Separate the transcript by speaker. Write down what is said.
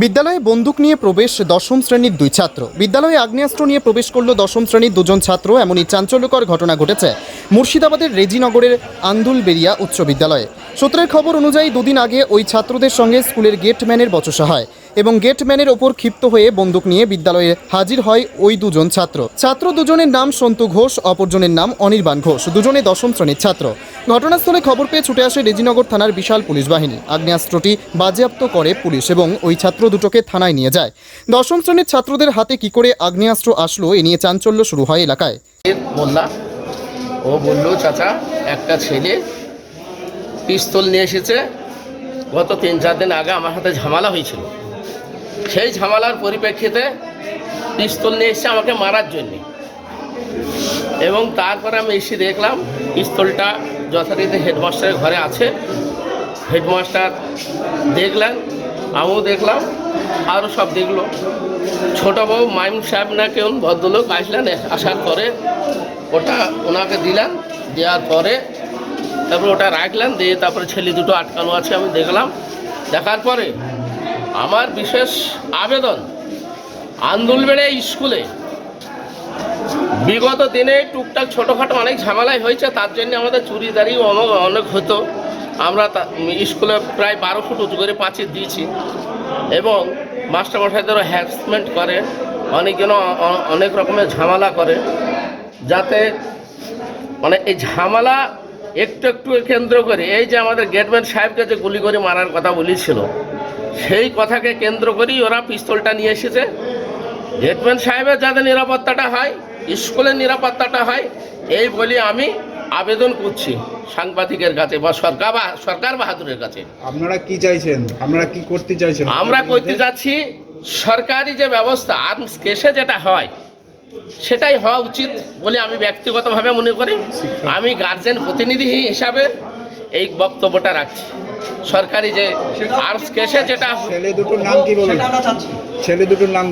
Speaker 1: বিদ্যালয়ে বন্দুক নিয়ে প্রবেশ দশম শ্রেণির দুই ছাত্র। বিদ্যালয়ে আগ্নেয়াস্ত্র নিয়ে প্রবেশ করল দশম শ্রেণির দুজন ছাত্র, এমনই চাঞ্চল্যকর ঘটনা ঘটেছে মুর্শিদাবাদের রেজিনগরের আন্দুলবেরিয়া উচ্চ বিদ্যালয়ে। সূত্রের খবর অনুযায়ী দুদিন আগে ওই ছাত্রদের সঙ্গে স্কুলের গেটম্যানের বচসা হয়। এবং গেটম্যানের ওপর ক্ষিপ্ত হয়ে বন্দুক নিয়ে বিদ্যালয়ে হাজির হয় ওই দুজন ছাত্র। ছাত্র দুজনের নাম সন্তু ঘোষ, অপরজনের নাম অনির্বাণ ঘোষ। দুজনে দশম শ্রেণির ছাত্র। ঘটনাস্থলে খবর পেয়ে ছুটে আসে রেজিনগর থানার বিশাল পুলিশ বাহিনী। আগ্নেয়াস্ত্রটি বাজেয়াপ্ত করে পুলিশ এবং ওই ছাত্র দুটোকে থানায় নিয়ে যায়। দশম শ্রেণির ছাত্রদের হাতে কি করে আগ্নেয়াস্ত্র আসলো এ নিয়ে চাঞ্চল্য শুরু হয় এলাকায়।
Speaker 2: এর বললাম ও বলল, চাচা, একটা ছেলে পিস্তল নিয়ে এসেছে। গত তিন চার দিন আগে আমার হাতে ঝামেলা হয়েছিল। সেই ঝামেলার পরিপ্রেক্ষিতে পিস্তল নিয়ে এসেছে আমাকে মারার জন্যে। এবং তারপরে আমি এসে দেখলাম পিস্তলটা যথারীতি হেডমাস্টারের ঘরে আছে। হেডমাস্টার দেখলেন, আমিও দেখলাম আরও সব দেখল। ছোটো বউ মাইম সাহেব না কেউ ভদ্রলোক আসলেন, আসার পরে ওটা ওনাকে দিলেন, দেওয়ার পরে তারপরে ওটা রাখলেন, দিয়ে তারপরে ছেলে দুটো আটকানো আছে আমি দেখলাম। দেখার পরে আমার বিশেষ আবেদন আন্দুলবেড়ে স্কুলে। বিগত দিনে টুকটাক ছোটোখাটো অনেক ঝামেলাই হয়েছে, তার জন্য আমাদের চুরিদারি অনেক হতো। আমরা স্কুলে প্রায় বারো ফুট উঁচু করে পাঁচিল দিয়েছি এবং মাস্টারমশাইদেরও হ্যারাসমেন্ট করে অনেকজন অনেক রকমের ঝামেলা করে, যাতে মানে এই ঝামেলা একটু একটু কেন্দ্র করে, এই যে আমাদের গেটম্যান সাহেবকে যে গুলি করে মারার কথা বলেছিল সেই কথাকে কেন্দ্র করেই ওরা পিস্তলটা নিয়ে এসেছে। গেটম্যান সাহেবের যাতে নিরাপত্তাটা হয় স্কুলের নিরাপত্তাটা হয় এই বলে আমি আবেদন করছি সাংবাদিকের কাছে বা সরকার বা সরকার বাহাদুরের কাছে।
Speaker 3: আপনারা কি চাইছেন? আপনারা কি করতে চাইছেন?
Speaker 2: আমরা করতে যাচ্ছি সরকারি যে ব্যবস্থা আর্মস কেসে যেটা হয় সেটাই হওয়া উচিত বলে আমি ব্যক্তিগতভাবে মনে করি। আমি গার্জেন প্রতিনিধি হিসাবে এই বক্তব্যটা রাখছি। সরকারি যে আর্টস কেসে যেটা
Speaker 3: ছেলে দুটোর নাম কি বলুন? ছেলে দুটোর নাম